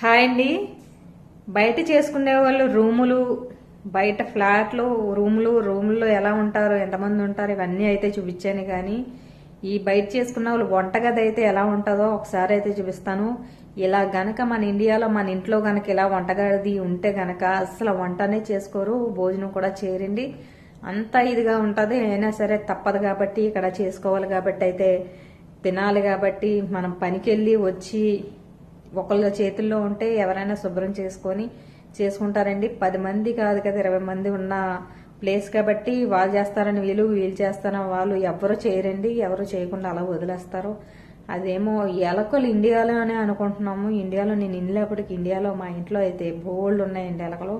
Hi అండి. బయట చేసుకునే వాళ్ళు రూములు బయట ఫ్లాట్లు రూములు రూముల్లో ఎలా ఉంటారు ఎంతమంది ఉంటారు ఇవన్నీ అయితే చూపించాను కానీ ఈ బయట చేసుకున్న వాళ్ళు వంటగది అయితే ఎలా ఉంటుందో ఒకసారి అయితే చూపిస్తాను. ఇలా గనక మన ఇండియాలో మన ఇంట్లో గనక ఇలా వంటగది ఉంటే గనక అసలు వంటనే చేసుకోరు భోజనం కూడా చేరండి అంత ఇదిగా ఉంటుంది అయినా సరే తప్పదు కాబట్టి ఇక్కడ చేసుకోవాలి కాబట్టి అయితే తినాలి కాబట్టి మనం పనికెళ్ళి వచ్చి ఒకళ్ళ చేతుల్లో ఉంటే ఎవరైనా శుభ్రం చేసుకొని చేసుకుంటారండి. పది మంది కాదు కదా ఇరవై మంది ఉన్న ప్లేస్ కాబట్టి వాళ్ళు చేస్తారని వీళ్ళు వీళ్ళు చేస్తారని వాళ్ళు ఎవరు చేయరండి. ఎవరు చేయకుండా అలా వదిలేస్తారు. అదేమో ఎలకలు ఇండియాలోనే అనుకుంటున్నాము. ఇండియాలో నేను ఇల్లేపటికి ఇండియాలో మా ఇంట్లో అయితే బోల్డ్ ఉన్నాయండి ఎలకలు.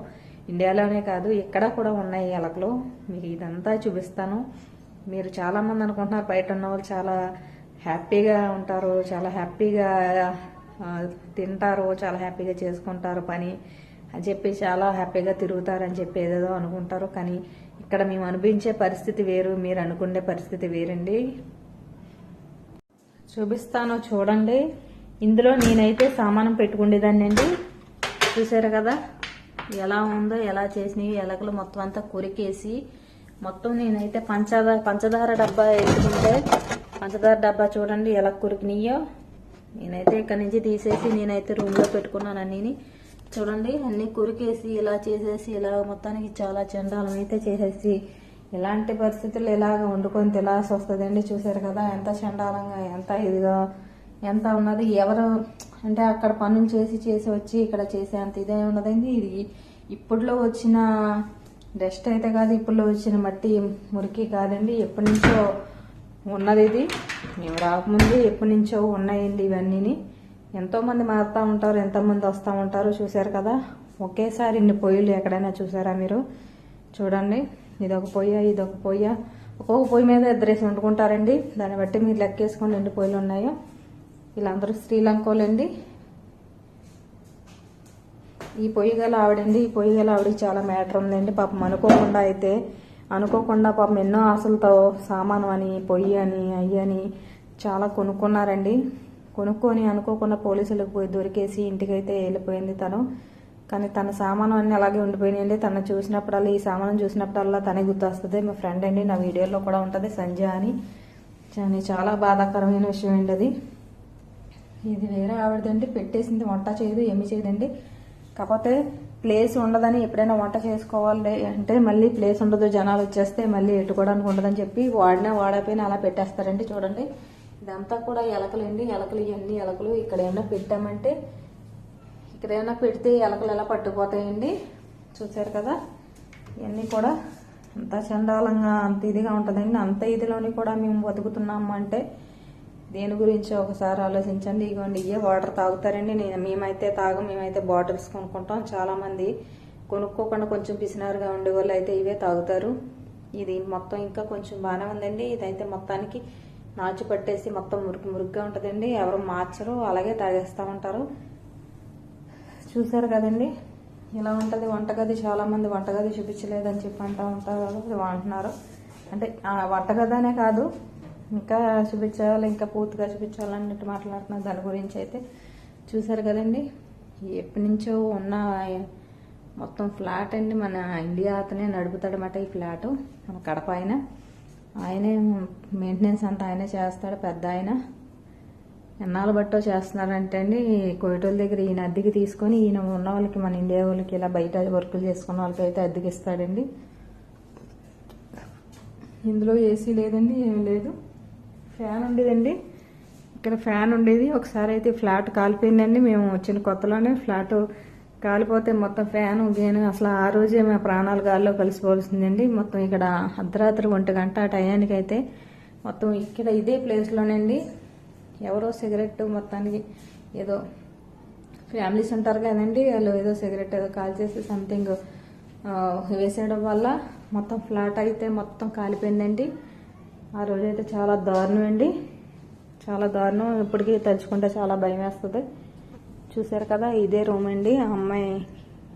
ఇండియాలోనే కాదు ఇక్కడ కూడా ఉన్నాయి ఎలకలు. మీకు ఇదంతా చూపిస్తాను. మీరు చాలామంది అనుకుంటున్నారు బయట ఉన్న వాళ్ళు చాలా హ్యాపీగా ఉంటారు చాలా హ్యాపీగా తింటారు చాలా హ్యాపీగా చేసుకుంటారు పని అని చెప్పి చాలా హ్యాపీగా తిరుగుతారు అని చెప్పి ఏదేదో అనుకుంటారు. కానీ ఇక్కడ మేము అనిపించే పరిస్థితి వేరు మీరు అనుకునే పరిస్థితి వేరండి. చూపిస్తాను చూడండి. ఇందులో నేనైతే సామానం పెట్టుకునేదాన్ని అండి చూసారు కదా? ఎలా ఉందో ఎలా చేసినవి ఎలకలు మొత్తం అంతా కొరికేసి మొత్తం నేనైతే పంచదార పంచదార డబ్బా వేసుకుంటే పంచదార డబ్బా చూడండి ఎలా కొరికినాయో. నేనైతే ఇక్కడ నుంచి తీసేసి నేనైతే రూమ్లో పెట్టుకున్నాను అన్నీని. చూడండి అన్నీ కురికేసి ఇలా చేసేసి ఇలా మొత్తానికి చాలా చండాలం అయితే చేసేసి ఇలాంటి పరిస్థితుల్లో ఇలాగ వండుకొని తినాల్సి వస్తుందండి చూసారు కదా? ఎంత చండాలంగా ఎంత ఇదిగా ఎంత ఉన్నది? ఎవరు అంటే అక్కడ పనులు చేసి చేసి వచ్చి ఇక్కడ చేసే అంత ఇదే ఉన్నదండి ఇది. ఇప్పట్లో వచ్చిన డస్ట్ అయితే కాదు ఇప్పట్లో వచ్చిన మట్టి మురికి కాదండి. ఎప్పటి నుంచో ఉన్నది ఇది. మేము రాకముందు ఎప్పటి నుంచో ఉన్నాయండి ఇవన్నీని. ఎంతోమంది మారుతూ ఉంటారు ఎంతోమంది వస్తూ ఉంటారు చూశారు కదా. ఒకేసారి ఇన్ని పొయ్యిలు ఎక్కడైనా చూసారా మీరు? చూడండి ఇదొక పొయ్య ఇదొక పొయ్య. ఒక్కొక్క పొయ్యి మీద ఇద్దరేసి వండుకుంటారండి. దాన్ని బట్టి మీరు లెక్కేసుకొని ఎన్ని పొయ్యిలు ఉన్నాయో. వీళ్ళందరూ శ్రీలంకోలండి ఈ పొయ్యి గల ఆవిడండి ఈ పొయ్యి గల ఆవిడకి చాలా మ్యాటర్ ఉందండి. పాపం అనుకోకుండా అయితే అనుకోకుండా పాపం ఎన్నో ఆశలతో సామాను అని పొయ్యి అని అయ్యని అని చాలా కొనుక్కున్నారండి. కొనుక్కొని అనుకోకుండా పోలీసులకు పోయి దొరికేసి ఇంటికైతే వెళ్ళిపోయింది తను. కానీ తన సామాను అన్నీ అలాగే ఉండిపోయినాయండి. తను చూసినప్పుడల్లా ఈ సామాను చూసినప్పుడల్లా తనే గుర్తొస్తుంది. మా ఫ్రెండ్ అండి నా వీడియోలో కూడా ఉంటుంది సంజయ అని. కానీ చాలా బాధాకరమైన విషయం అండి అది. ఇది వేరే ఆవిడదండి పెట్టేసింది వంట చేయదు ఏమి చేయదండి. కాకపోతే ప్లేస్ ఉండదని ఎప్పుడైనా వంట చేసుకోవాలి అంటే మళ్ళీ ప్లేస్ ఉండదు జనాలు వచ్చేస్తే మళ్ళీ ఎట్టుకోవడానికి ఉండదని చెప్పి వాడినా వాడపోయినా అలా పెట్టేస్తారండి చూడండి. ఇదంతా కూడా ఎలకలండి. ఎలకలు ఇవన్నీ ఎలకలు ఇక్కడ ఏమైనా పెట్టామంటే ఇక్కడ ఏమైనా పెడితే ఎలకలు ఎలా పట్టుకుపోతాయండి? చూసారు కదా? ఇవన్నీ కూడా అంత చండాలంగా అంత ఇదిగా ఉంటుందండి. అంత ఇదిలోని కూడా మేము బతుకుతున్నాము అంటే దేని గురించి ఒకసారి ఆలోచించండి. ఇగోండి ఇవే వాటర్ తాగుతారండి. నేను మేమైతే తాగం మేమైతే బాటిల్స్ కొనుక్కుంటాం. చాలామంది కొనుక్కోకుండా కొంచెం పిసినారుగా ఉండే వాళ్ళు అయితే ఇవే తాగుతారు. ఇది మొత్తం ఇంకా కొంచెం బాగానే ఉందండి. ఇదైతే మొత్తానికి నాచు పట్టేసి మొత్తం మురుకు మురుగ్గా ఉంటుందండి. ఎవరు మార్చరు అలాగే తాగేస్తూ ఉంటారు. చూసారు కదండి? ఇలా ఉంటుంది వంటగది. చాలా మంది వంటగది చూపించలేదని చెప్పి అంటూ ఉంటారు. అంటున్నారు. అంటే వంటగది అనే కాదు ఇంకా చూపించాలి ఇంకా పూర్తిగా చూపించాలన్నట్టు మాట్లాడుతున్నారు. దాని గురించి అయితే చూసారు కదండి. ఎప్పటి నుంచో ఉన్న మొత్తం ఫ్లాట్ అండి. మన ఇండియా అతనే నడుపుతాడనమాట ఈ ఫ్లాట్. మన కడప ఆయన. ఆయనే మెయింటెనెన్స్ అంతా ఆయనే చేస్తాడు పెద్ద ఆయన. ఎన్నాళ్ళు బట్టో చేస్తున్నారంటే అండి కోయటోళ్ళ దగ్గర ఈయన అద్దెకి తీసుకొని ఈయన ఉన్న వాళ్ళకి మన ఇండియా వాళ్ళకి ఇలా బయట వర్కులు చేసుకున్న వాళ్ళకి అయితే అద్దెకి ఇస్తాడండి. ఇందులో ఏసీ లేదండి ఏం లేదు. ఫ్యాన్ ఉండేదండి. ఇక్కడ ఫ్యాన్ ఉండేది. ఒకసారి అయితే ఫ్లాట్ కాలిపోయిందండి. మేము వచ్చిన కొత్తలోనే ఫ్లాట్ కాలిపోతే మొత్తం ఫ్యాన్ గేను అసలు ఆ రోజే మా ప్రాణాలు గాల్లో కలిసిపోవాల్సిందండి. మొత్తం ఇక్కడ అర్ధరాత్రి ఒంటి గంట ఆ టయానికి అయితే మొత్తం ఇక్కడ ఇదే ప్లేస్లోనండి. ఎవరో సిగరెట్ మొత్తానికి ఏదో ఫ్యామిలీస్ ఉంటారు కదండి. వాళ్ళు ఏదో సిగరెట్ ఏదో కాల్ చేసి సంథింగ్ వేసేయడం వల్ల మొత్తం ఫ్లాట్ అయితే మొత్తం కాలిపోయిందండి. ఆ రోజైతే చాలా దారుణం అండి చాలా దారుణం. ఇప్పటికీ తలుచుకుంటే చాలా భయం వేస్తుంది చూసారు కదా ఇదే రూమ్ అండి. ఆ అమ్మాయి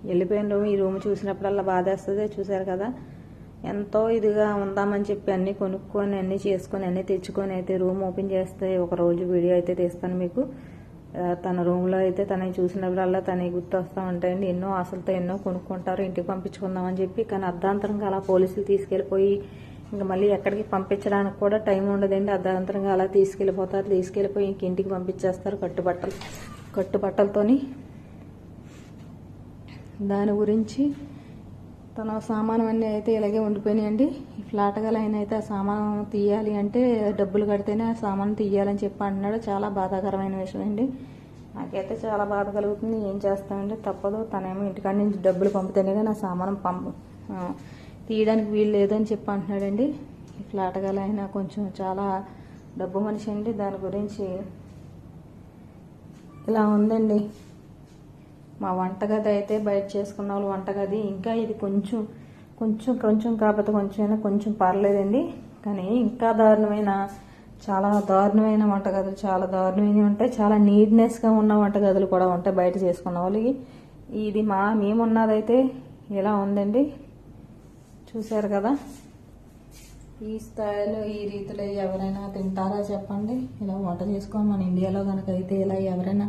వెళ్ళిపోయిన రూమ్ ఈ రూమ్ చూసినప్పుడల్లా బాధేస్తుంది. చూసారు కదా ఎంతో ఇదిగా ఉందామని చెప్పి అన్నీ కొనుక్కొని అన్నీ చేసుకొని అన్నీ తెచ్చుకొని అయితే రూమ్ ఓపెన్ చేస్తే ఒక రోజు వీడియో అయితే తీస్తాను మీకు. తన రూమ్లో అయితే తనని చూసినప్పుడల్లా తనకి గుర్తు వస్తూ ఉంటాయండి. ఎన్నో ఆశలతో ఎన్నో కొనుక్కుంటారు. ఇంటికి పంపించుకుందామని చెప్పి కానీ అర్ధాంతరంగా అలా పోలీసులు తీసుకెళ్ళిపోయి ఇంకా మళ్ళీ ఎక్కడికి పంపించడానికి కూడా టైం ఉండదండి. అర్ధాంతరంగా అలా తీసుకెళ్ళిపోతారు. తీసుకెళ్ళిపోయి ఇంక ఇంటికి పంపించేస్తారు కట్టుబట్టలు. కట్టుబట్టలతోని దాని గురించి తన సామాను అన్నీ అయితే ఇలాగే ఉండిపోయినాయండి. ఈ ఫ్లాట్ గల ఆయన అయితే ఆ సామానం తీయాలి అంటే డబ్బులు కడితేనే ఆ సామాను తీయాలని చెప్పి అంటున్నాడు చాలా బాధాకరమైన విషయం అండి. నాకైతే చాలా బాధ కలుగుతుంది. ఏం చేస్తామండి? తప్పదు. తనేమో ఇంటికాడ నుంచి డబ్బులు పంపితేనే కానీ ఆ సామానం పంప తీయడానికి వీలు లేదని చెప్పి అంటున్నాడండి. ఈ ఫ్లాట్ గల ఆయన కొంచెం చాలా డబ్బు మనిషి అండి. దాని గురించి ఇలా ఉందండి. మా వంటగది అయితే బయట చేసుకున్న వాళ్ళు వంటగది. ఇంకా ఇది కొంచెం కొంచెం కొంచెం కాకపోతే కొంచెమైనా కొంచెం పర్లేదండి. కానీ ఇంకా దారుణమైన చాలా దారుణమైన వంటగదులు చాలా దారుణమైనవి ఉంటాయి. చాలా నీట్నెస్గా ఉన్న వంటగదులు కూడా ఉంటాయి బయట చేసుకున్న వాళ్ళకి. ఇది మా మేమున్నదైతే ఇలా ఉందండి? చూశారు కదా? ఈ స్థాయిలో ఈ రీతిలో ఎవరైనా తింటారా చెప్పండి. ఇలా వంట చేసుకొని మన ఇండియాలో కనుక అయితే ఇలా ఎవరైనా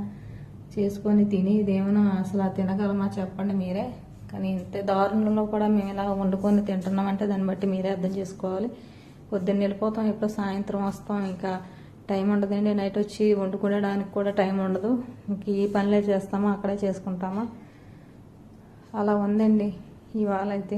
చేసుకొని తిని ఇదేమైనా అసలు తినగలమా చెప్పండి మీరే. కానీ ఇంత దారుణంలో కూడా మేము ఇలా వండుకొని తింటున్నామంటే దాన్ని బట్టి మీరే అర్థం చేసుకోవాలి. పొద్దున్న వెళ్ళిపోతాం ఎప్పుడు సాయంత్రం వస్తాం ఇంకా టైం ఉండదండి. నైట్ వచ్చి వండుకునేడానికి కూడా టైం ఉండదు. ఇంక ఈ పనులే చేస్తామా అక్కడే చేసుకుంటామా? అలా ఉందండి. ఇవాళ అయితే